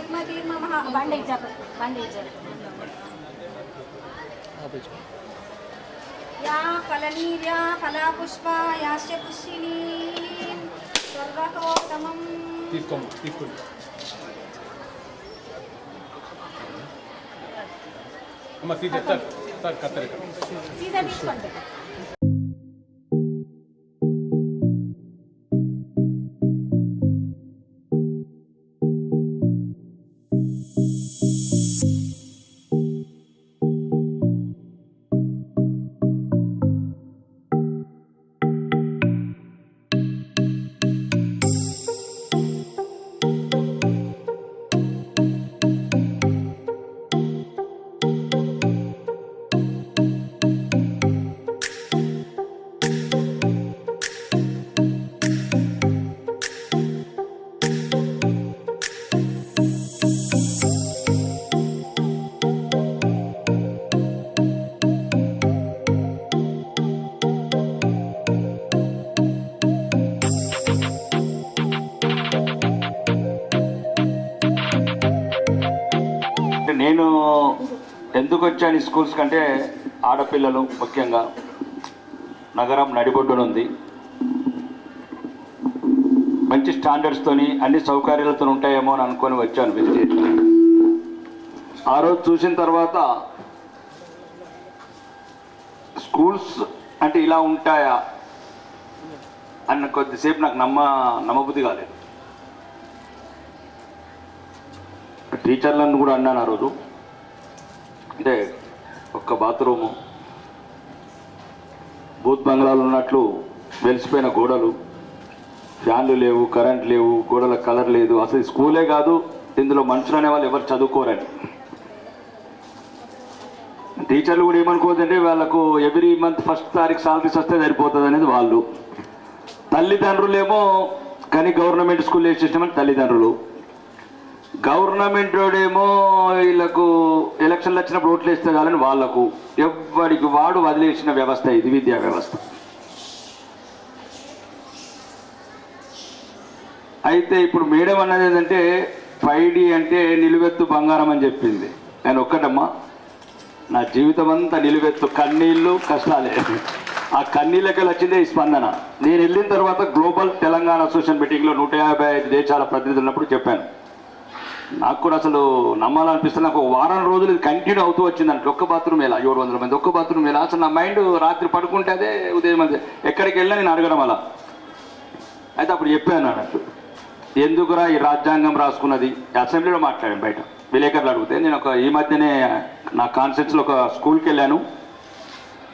પ્રયત્ન તીરમાં મહા ભાંડે જા ભાંડે જા યા ફલનીર્યા ફલાપુષ્પા યાસ્ય પુષ્યિની સર્વતોત્તમમ తీసుకోమ్మా తీసుకుంటా అమ్మ సీజర్ సార్ సార్ కత్తరిక సీజర్ తీసుకోండి ఎందుకు వచ్చాను ఈ స్కూల్స్ కంటే ఆడపిల్లలు ముఖ్యంగా? నగరం నడిబొడ్డునుంది. మంచి స్టాండర్డ్స్తోని అన్ని సౌకర్యాలతో ఉంటాయేమో అని అనుకొని వచ్చాను విజిట్ చేసి. ఆ రోజు చూసిన తర్వాత స్కూల్స్ అంటే ఇలా ఉంటాయా? అన్న కొద్దిసేపు నాకు నమ్మ నమ్మబుద్ధి కాలేదు. టీచర్లను కూడా అన్నాను ఆ రోజు. అంటే ఒక్క బాత్రూము. బూత్ బంగ్లాలు ఉన్నట్లు వెలిసిపోయిన గోడలు. ఫ్యాన్లు లేవు కరెంట్ లేవు గోడల కలర్ లేదు. అసలు స్కూలే కాదు ఇందులో మనుషులు అనే వాళ్ళు ఎవరు చదువుకోరని. టీచర్లు కూడా ఏమనుకోవద్దంటే వాళ్ళకు ఎవ్రీ మంత్ ఫస్ట్ తారీఖు సాలరీస్ వస్తే సరిపోతుంది అనేది వాళ్ళు. తల్లిదండ్రులేమో కానీ గవర్నమెంట్ స్కూల్ వేసేసామని తల్లిదండ్రులు. గవర్నమెంట్ ఏమో వీళ్ళకు ఎలక్షన్లు వచ్చినప్పుడు ఓట్లు వేస్తే కాదని వాళ్ళకు ఎవరికి వాడు వదిలేసిన వ్యవస్థ ఇది విద్యా వ్యవస్థ. అయితే ఇప్పుడు మేడం అన్నది ఏంటంటే ఫైవ్ డి అంటే నిలువెత్తు బంగారం అని చెప్పింది. నేను ఒక్కటమ్మా నా జీవితం అంతా నిలువెత్తు కన్నీళ్ళు కష్టాలే. ఆ కన్నీళ్ళకి వచ్చిందే ఈ స్పందన. నేను వెళ్ళిన తర్వాత గ్లోబల్ తెలంగాణ అసోసియేషన్ మీటింగ్లో నూట యాభై ఐదు దేశాల ప్రతినిధులు ఉన్నప్పుడు చెప్పాను. నాకు కూడా అసలు నమ్మాలనిపిస్తుంది. నాకు వారం రోజులు ఇది కంటిన్యూ అవుతూ వచ్చిందంటే. ఒక్క బాత్రూమ్ ఎలా? ఏడు వందల మంది ఒక్క బాత్రూమ్ ఎలా? అసలు నా మైండ్ రాత్రి పడుకుంటే అదే ఉదయం అదే ఎక్కడికి వెళ్ళినా నేను అడగడం అలా. అయితే అప్పుడు చెప్పాను అన్నట్టు. ఎందుకురా ఈ రాజ్యాంగం రాసుకున్నది? అసెంబ్లీలో మాట్లాడాను బయట. విలేకరులు అడిగితే నేను ఒక ఈ మధ్యనే నా కాన్సెప్ట్స్లో ఒక స్కూల్కి వెళ్ళాను.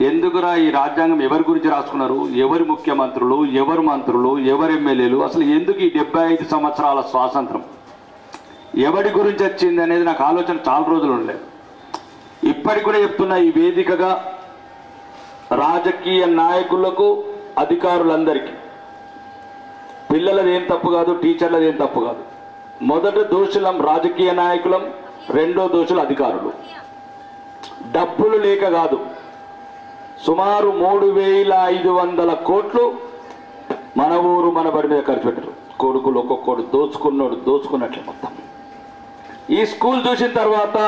ఎందుకురా ఈ రాజ్యాంగం ఎవరి గురించి రాసుకున్నారు? ఎవరి ముఖ్యమంత్రులు? ఎవరు మంత్రులు? ఎవరు ఎమ్మెల్యేలు? అసలు ఎందుకు ఈ డెబ్బై ఐదు సంవత్సరాల స్వాతంత్రం? ఎవరి గురించి వచ్చింది అనేది నాకు ఆలోచన చాలా రోజులు ఉండలేదు ఇప్పటికి కూడా చెప్తున్నా ఈ వేదికగా రాజకీయ నాయకులకు అధికారులందరికీ. పిల్లలది ఏం తప్పు కాదు టీచర్లది ఏం తప్పు కాదు. మొదట దోషులం రాజకీయ నాయకులం రెండో దోషులు అధికారులు. డబ్బులు లేక కాదు సుమారు మూడు వేల ఐదు వందల కోట్లు మన ఊరు మన బడి మీద ఖర్చు పెట్టారు. కొడుకులు ఒక్కొక్కడు దోచుకున్నాడు దోచుకున్నట్లే మొత్తం. ఈ స్కూల్ చూసిన తర్వాత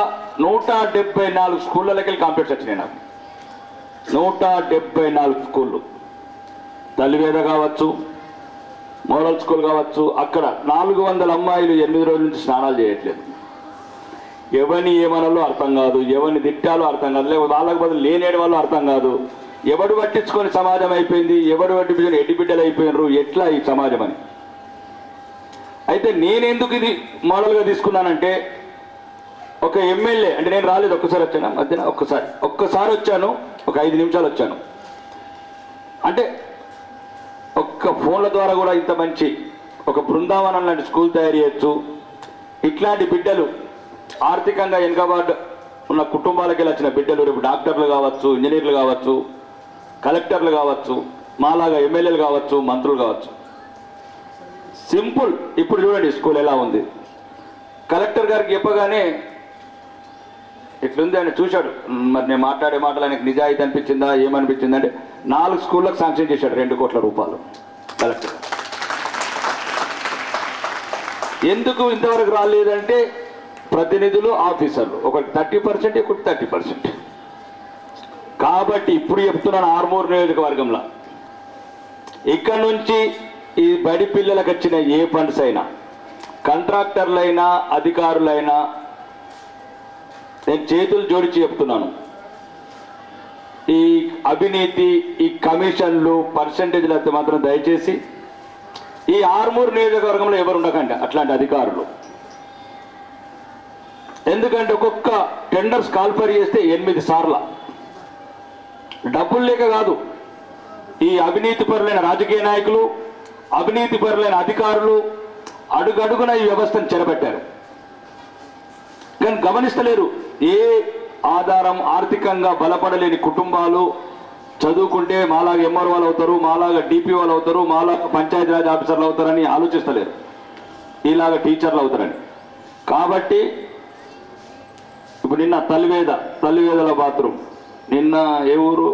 నూట డెబ్బై నాలుగు స్కూళ్ళకి వెళ్ళి కంప్లీట్స్ వచ్చినాయి నాకు. నూట డెబ్బై నాలుగు స్కూళ్ళు. తల్లివేద కావచ్చు మోడల్ స్కూల్ కావచ్చు అక్కడ నాలుగు వందల అమ్మాయిలు ఎనిమిది రోజుల నుంచి స్నానాలు చేయట్లేదు. ఎవరిని ఏమనాలో అర్థం కాదు ఎవరిని తిట్టాలో అర్థం కాదు లేకపోతే వాళ్ళకి బదులు లేనేడు వాళ్ళు అర్థం కాదు. ఎవడు పట్టించుకొని సమాజం అయిపోయింది ఎవడు పట్టించుకొని ఎడ్డి బిడ్డలు అయిపోయినారు ఎట్లా ఈ సమాజం అని? అయితే నేనెందుకు ఇది మోడల్గా తీసుకున్నానంటే ఒక ఎమ్మెల్యే అంటే నేను రాలేదు ఒక్కసారి వచ్చాను మధ్యన ఒక్కసారి ఒక్కసారి వచ్చాను ఒక ఐదు నిమిషాలు వచ్చాను. అంటే ఒక్క ఫోన్ల ద్వారా కూడా ఇంత మంచి ఒక బృందావనం లాంటి స్కూల్ తయారు చేయొచ్చు. ఇట్లాంటి బిడ్డలు ఆర్థికంగా వెనుకబాటు ఉన్న కుటుంబాలకి వచ్చిన బిడ్డలు రేపు డాక్టర్లు కావచ్చు ఇంజనీర్లు కావచ్చు కలెక్టర్లు కావచ్చు మాలాగా ఎమ్మెల్యేలు కావచ్చు మంత్రులు కావచ్చు. సింపుల్. ఇప్పుడు చూడండి స్కూల్ ఎలా ఉంది. కలెక్టర్ గారికి చెప్పగానే ఇట్లుంది ఆయన? చూశాడు. మరి నేను మాట్లాడే మాటలు ఆయనకు నిజాయితీ అనిపించిందా? ఏమనిపించింది అంటే నాలుగు స్కూళ్ళకు శాంక్షన్ చేశాడు రెండు కోట్ల రూపాయలు కలెక్టర్ ఎందుకు ఇంతవరకు రాలేదంటే ప్రతినిధులు ఆఫీసర్లు. ఒకటి థర్టీ పర్సెంట్ ఒకటి థర్టీ పర్సెంట్. కాబట్టి ఇప్పుడు చెప్తున్నాను ఆర్మూర్ నియోజకవర్గంలో. ఇక్కడ నుంచి ఈ బడి పిల్లలకు వచ్చిన ఏ ఫండ్స్ అయినా కాంట్రాక్టర్లైనా అధికారులైనా నేను చేతులు జోడించి చెప్తున్నాను. ఈ అవినీతి ఈ కమిషన్లు పర్సంటేజ్లు అయితే మాత్రం దయచేసి ఈ ఆర్మూర్ నియోజకవర్గంలో ఎవరు ఉండకండి అట్లాంటి అధికారులు. ఎందుకంటే ఒక్కొక్క టెండర్స్ కాల్ఫర్ చేస్తే ఎనిమిది సార్ల. డబ్బులు లేక కాదు ఈ అవినీతి పరులైన రాజకీయ నాయకులు అవినీతి పరులైన అధికారులు అడుగడుగున ఈ వ్యవస్థను చెరబెట్టారు. కానీ గమనిస్తలేరు ఏ ఆధారం ఆర్థికంగా బలపడలేని కుటుంబాలు చదువుకుంటే మాలాగా ఎంఆర్ వాళ్ళు అవుతారు మాలాగా డిపి వాళ్ళు అవుతారు మాలాగా పంచాయతీరాజ్ ఆఫీసర్లు అవుతారని ఆలోచిస్తలేరు. ఇలాగ టీచర్లు అవుతారని. కాబట్టి ఇప్పుడు నిన్న తల్లివేద తల్లివేదల బాత్రూమ్ నిన్న ఏ ఊరు?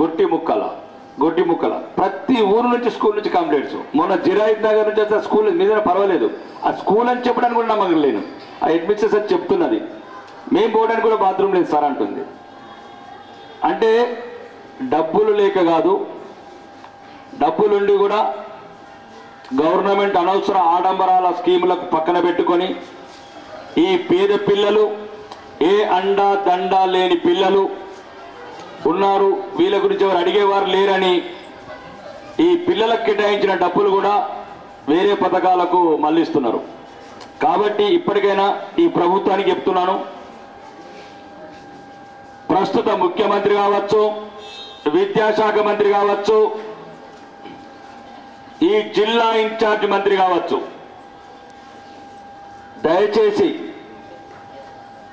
గొట్టి ముక్కల. గొడ్డి ముక్కల. ప్రతి ఊరు నుంచి స్కూల్ నుంచి కంప్లైంట్స్ మొన్న జిరాయిద్ నగర్ నుంచి వస్తే స్కూల్ మీద పర్వాలేదు. ఆ స్కూల్ అని చెప్పడానికి కూడా నమ్మకం లేను. ఆ అడ్మిషన్ సార్ చెప్తున్నది. మేము పోవడానికి కూడా బాత్రూమ్ లేదు సార్ అంటుంది. అంటే డబ్బులు లేక కాదు డబ్బులుండి కూడా గవర్నమెంట్ అనవసర ఆడంబరాల స్కీములకు పక్కన పెట్టుకొని ఈ పేద పిల్లలు ఏ అండా దండా లేని పిల్లలు ఉన్నారు. వీళ్ళ గురించి ఎవరు అడిగేవారు లేరని ఈ పిల్లలకు కేటాయించిన డబ్బులు కూడా వేరే పథకాలకు మళ్ళిస్తున్నారు. కాబట్టి ఇప్పటికైనా ఈ ప్రభుత్వానికి చెప్తున్నాను. ప్రస్తుత ముఖ్యమంత్రి కావచ్చు విద్యాశాఖ మంత్రి కావచ్చు ఈ జిల్లా ఇన్ఛార్జ్ మంత్రి కావచ్చు. దయచేసి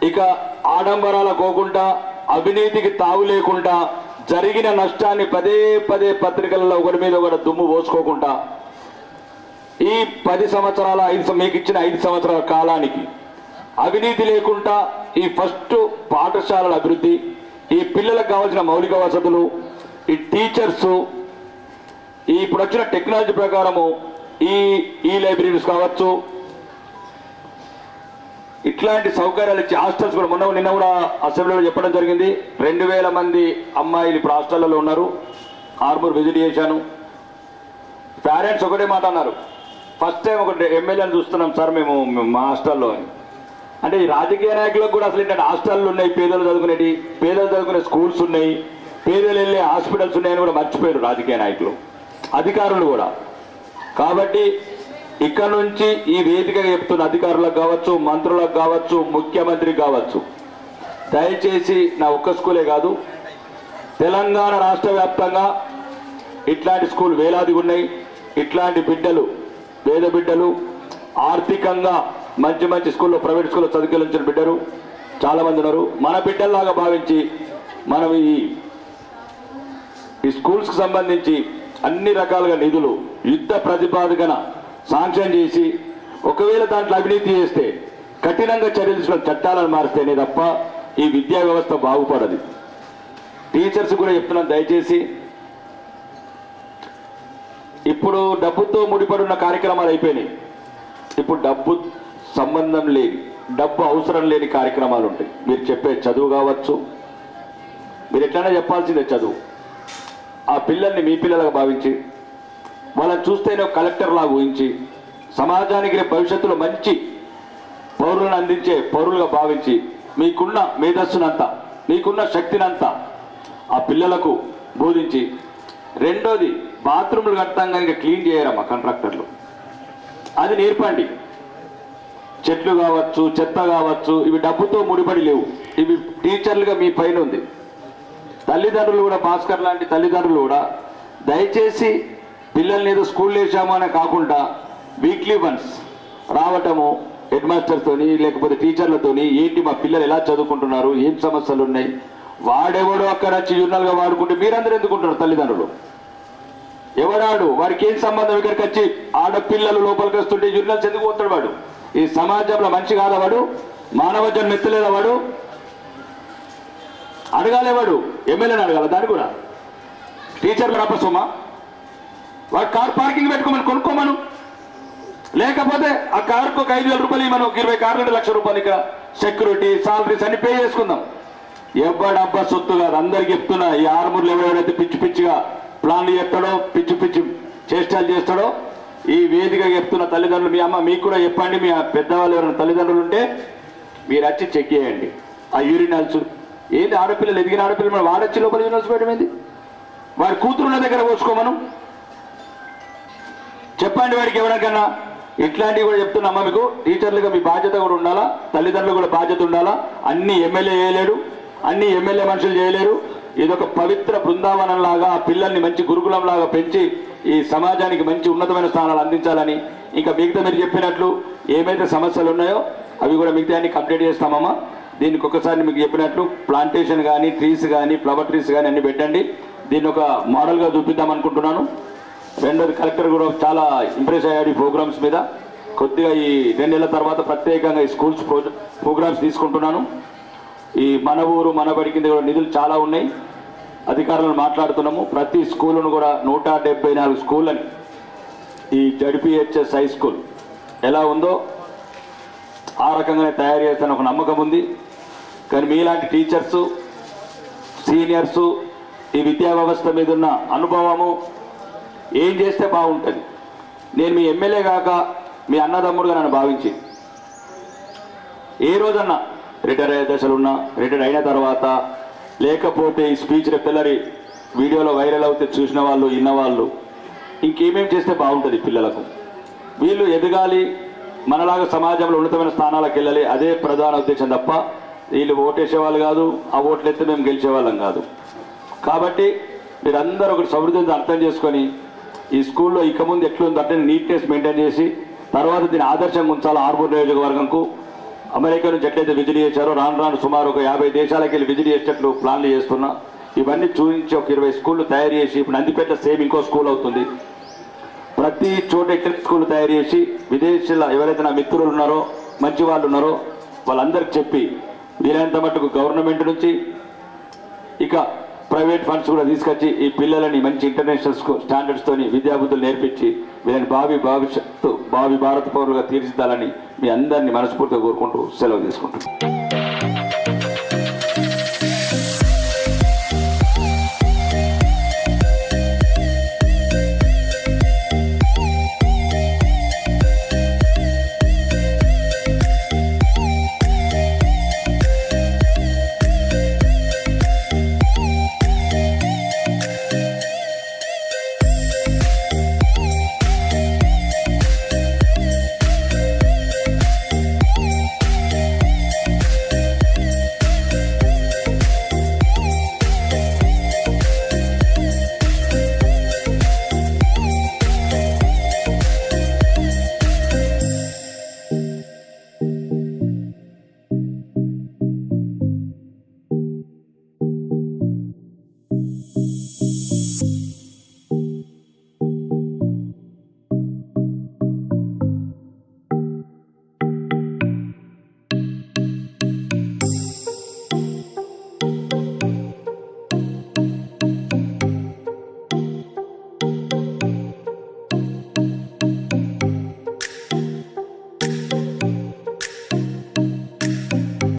ఇక ఆడంబరాల పోకుండా అవినీతికి తావు లేకుండా జరిగిన నష్టాన్ని పదే పదే పత్రికలలో ఒకటి మీద ఒకటి దుమ్ము పోసుకోకుండా ఈ పది సంవత్సరాల ఐదు సం- మీకు ఇచ్చిన ఐదు సంవత్సరాల కాలానికి అవినీతి లేకుండా ఈ ఫస్ట్ పాఠశాలల అభివృద్ధి ఈ పిల్లలకు కావాల్సిన మౌలిక వసతులు ఈ టీచర్స్ ఈ ఇప్పుడు వచ్చిన టెక్నాలజీ ప్రకారము ఈ ఈ లైబ్రరీస్ కావచ్చు ఇట్లాంటి సౌకర్యాలు ఇచ్చి హాస్టల్స్ కూడా మొన్న నిన్న కూడా అసెంబ్లీలో చెప్పడం జరిగింది. రెండు వేల మంది అమ్మాయిలు ఇప్పుడు హాస్టళ్ళలో ఉన్నారు. ఆర్మూర్ విజిట్ చేశాను. పేరెంట్స్ ఒకటే మాట అన్నారు. ఫస్ట్ టైం ఒకటి ఎమ్మెల్యేని చూస్తున్నాం సార్ మేము మేము మా హాస్టల్లో అని. అంటే ఈ రాజకీయ నాయకులకు కూడా అసలు ఏంటంటే హాస్టళ్ళు ఉన్నాయి పేదలు చదువుకునేటి పేదలు చదువుకునే స్కూల్స్ ఉన్నాయి పేదలు వెళ్ళే హాస్పిటల్స్ ఉన్నాయని కూడా మర్చిపోయారు రాజకీయ నాయకులు. అధికారులు కూడా. కాబట్టి ఇక్కడ నుంచి ఈ వేదికగా చెప్తున్న అధికారులకు కావచ్చు మంత్రులకు కావచ్చు ముఖ్యమంత్రికి కావచ్చు. దయచేసి నా ఒక్క స్కూలే కాదు తెలంగాణ రాష్ట్ర వ్యాప్తంగా ఇట్లాంటి స్కూల్ వేలాదిగా ఉన్నాయి. ఇట్లాంటి బిడ్డలు పేద బిడ్డలు ఆర్థికంగా మంచి మంచి స్కూల్లో ప్రైవేట్ స్కూల్లో చదువుకెళ్ళించిన బిడ్డలు చాలామంది ఉన్నారు. మన బిడ్డల్లాగా భావించి మనం ఈ ఈ స్కూల్స్కి సంబంధించి అన్ని రకాలుగా నిధులు యుద్ధ ప్రతిపాదికన శాంక్షన్ చేసి ఒకవేళ దాంట్లో అవినీతి చేస్తే కఠినంగా చర్యలు చట్టాలను మారిస్తేనే తప్ప ఈ విద్యా వ్యవస్థ బాగుపడదు. టీచర్స్ కూడా చెప్తున్నాను దయచేసి. ఇప్పుడు డబ్బుతో ముడిపడి ఉన్న కార్యక్రమాలు అయిపోయినాయి. ఇప్పుడు డబ్బు సంబంధం లేని డబ్బు అవసరం లేని కార్యక్రమాలు ఉంటాయి. మీరు చెప్పే చదువు కావచ్చు. మీరు ఎట్లైనా చెప్పాల్సిందే చదువు. ఆ పిల్లల్ని మీ పిల్లలుగా భావించి వాళ్ళని చూస్తేనే కలెక్టర్ లాగా ఊహించి సమాజానికి రేపు భవిష్యత్తులో మంచి పౌరులను అందించే పౌరులుగా భావించి మీకున్న మేధస్సునంతా మీకున్న శక్తినంతా ఆ పిల్లలకు బోధించి రెండోది బాత్రూములు కట్టడం కనుక క్లీన్ చేయరమ్మా కాంట్రాక్టర్లు. అది నేర్పండి. చెట్లు కావచ్చు చెత్త కావచ్చు ఇవి డబ్బుతో ముడిపడి లేవు. ఇవి టీచర్లుగా మీ పైన ఉంది. తల్లిదండ్రులు కూడా భాస్కర్ లాంటి తల్లిదండ్రులు కూడా దయచేసి పిల్లల్ని ఏదో స్కూల్ వేసాము అనే కాకుండా వీక్లీ వన్స్ రావటము హెడ్ మాస్టర్తోని లేకపోతే టీచర్లతోని ఏంటి మా పిల్లలు ఎలా చదువుకుంటున్నారు ఏం సమస్యలు ఉన్నాయి వాడెవడో అక్కడ వచ్చి జూర్నల్గా వాడుకుంటే మీరందరూ ఎందుకుంటారు తల్లిదండ్రులు? ఎవడాడు? వారికి ఏం సంబంధం ఇక్కడికి వచ్చి ఆడపిల్లలు లోపలికి వస్తుంటే జూర్నల్స్ ఎందుకు పోతాడు వాడు? ఈ సమాజంలో మంచి కాదవాడు మానవ జన్మ ఎత్తలేదవాడు వాడు? ఎమ్మెల్యేని అడగాల దాన్ని కూడా. టీచర్ రాపసోమా వాడు కార్ పార్కింగ్ పెట్టుకోమని కొనుక్కోమను. లేకపోతే ఆ కారుకు ఒక ఐదు వేల రూపాయలు మనం ఒక ఇరవై కార్లు రెండు లక్షల రూపాయలు ఇక సెక్యూరిటీ సాలరీస్ అన్ని పే చేసుకుందాం. ఎవడబ్బా సొత్తు కాదు. అందరికి చెప్తున్నా ఈ ఆరుమూరులు ఎవరెవరైతే పిచ్చి పిచ్చిగా ప్లాన్లు చేస్తాడో పిచ్చి పిచ్చి చేష్టాలు చేస్తాడో ఈ వేదిక చెప్తున్న తల్లిదండ్రులు మీ అమ్మ మీకు కూడా చెప్పండి. మీ పెద్దవాళ్ళు ఎవరైనా తల్లిదండ్రులు ఉంటే మీరు వచ్చి చెక్ చేయండి. ఆ యూరినల్స్. ఏంది ఆడపిల్లలు ఎదిగిన ఆడపిల్లలు? మనం వాడొచ్చి లోపల యూరినల్స్ పెట్టడం ఏంది వాడి కూతురున్న దగ్గర పోసుకోమను. చెప్పండి వాడికి ఎవరికన్నా. ఇట్లాంటివి కూడా చెప్తున్నామా మీకు. టీచర్లుగా మీ బాధ్యత కూడా ఉండాలా? తల్లిదండ్రులు కూడా బాధ్యత ఉండాలా? అన్ని ఎమ్మెల్యే చేయలేడు అన్ని ఎమ్మెల్యే మనుషులు చేయలేరు. ఇదొక పవిత్ర బృందావనం లాగా ఆ పిల్లల్ని మంచి గురుకులం లాగా పెంచి ఈ సమాజానికి మంచి ఉన్నతమైన స్థానాలు అందించాలని ఇంకా మిగతా మీరు చెప్పినట్లు ఏమైతే సమస్యలు ఉన్నాయో అవి కూడా మిగతా అన్ని కంప్లీట్ చేస్తామమ్మా. దీనికి ఒకసారి మీకు చెప్పినట్లు ప్లాంటేషన్ కానీ ట్రీస్ కానీ ఫ్లవర్ ట్రీస్ కానీ అన్ని పెట్టండి. దీన్ని ఒక మోడల్గా చూపిద్దాం అనుకుంటున్నాను రెండోది కలెక్టర్ కూడా చాలా ఇంప్రెస్ అయ్యాడు ఈ ప్రోగ్రామ్స్ మీద. కొద్దిగా ఈ రెండు నెలల తర్వాత ప్రత్యేకంగా ఈ స్కూల్స్ ప్రోగ్రామ్స్ తీసుకుంటున్నాను. ఈ మన ఊరు మన బడి కింద కూడా నిధులు చాలా ఉన్నాయి. అధికారులను మాట్లాడుతున్నాము. ప్రతి స్కూలును కూడా నూట డెబ్బై నాలుగు స్కూళ్ళని ఈ జడ్పిహెచ్ఎస్ హై స్కూల్ ఎలా ఉందో ఆ రకంగానే తయారు చేస్తాను ఒక నమ్మకం ఉంది. కానీ మీలాంటి టీచర్సు సీనియర్సు ఈ విద్యా వ్యవస్థ మీద ఉన్న అనుభవము ఏం చేస్తే బాగుంటుంది? నేను మీ ఎమ్మెల్యే కాక మీ అన్నదమ్ముడుగా నన్ను భావించి ఏ రోజన్నా రిటైర్ అయ్యే దశలు ఉన్నా రిటైర్ అయిన తర్వాత లేకపోతే ఈ స్పీచ్ పిల్లరి వీడియోలో వైరల్ అవుతే చూసిన వాళ్ళు విన్నవాళ్ళు ఇంకేమేం చేస్తే బాగుంటుంది పిల్లలకు? వీళ్ళు ఎదగాలి మనలాగా సమాజంలో ఉన్నతమైన స్థానాలకు వెళ్ళాలి అదే ప్రధాన ఉద్దేశం తప్ప వీళ్ళు ఓటేసేవాళ్ళు కాదు ఆ ఓట్లు ఎత్తే మేము గెలిచే వాళ్ళం కాదు. కాబట్టి మీరందరూ ఒకటి సమృద్ధిని అర్థం చేసుకొని ఈ స్కూల్లో ఇక ముందు ఎట్లుందంటే నీట్నెస్ మెయింటైన్ చేసి తర్వాత దీన్ని ఆదర్శంగా ఉంచాలి ఆర్మూర్ నియోజకవర్గంకు. అమెరికా నుంచి ఎట్లయితే విజిట్ చేశారో రాను రాను సుమారు ఒక యాభై దేశాలకి వెళ్ళి విజిట్ చేసేటట్లు ప్లాన్లు చేస్తున్నా. ఇవన్నీ చూపించి ఒక ఇరవై స్కూళ్ళు తయారు చేసి ఇప్పుడు నందిపేట సేమ్ ఇంకో స్కూల్ అవుతుంది. ప్రతి చోట ఎక్కడ స్కూల్ తయారు చేసి విదేశీల ఎవరైతే నా మిత్రులు ఉన్నారో మంచి వాళ్ళు ఉన్నారో వాళ్ళందరికి చెప్పి వీలైనంత మటుకు గవర్నమెంట్ నుంచి ఇక ప్రైవేట్ ఫండ్స్ కూడా తీసుకొచ్చి ఈ పిల్లలని మంచి ఇంటర్నేషనల్ స్టాండర్డ్స్ తోని విద్యాబుద్ధులు నేర్పించి వీళ్ళని భావి భవిష్యత్తు భావి భారత పౌరులుగా తీర్చిదాలని మీ అందరినీ మనస్ఫూర్తిగా కోరుకుంటూ సెలవు తీసుకుంటున్నాను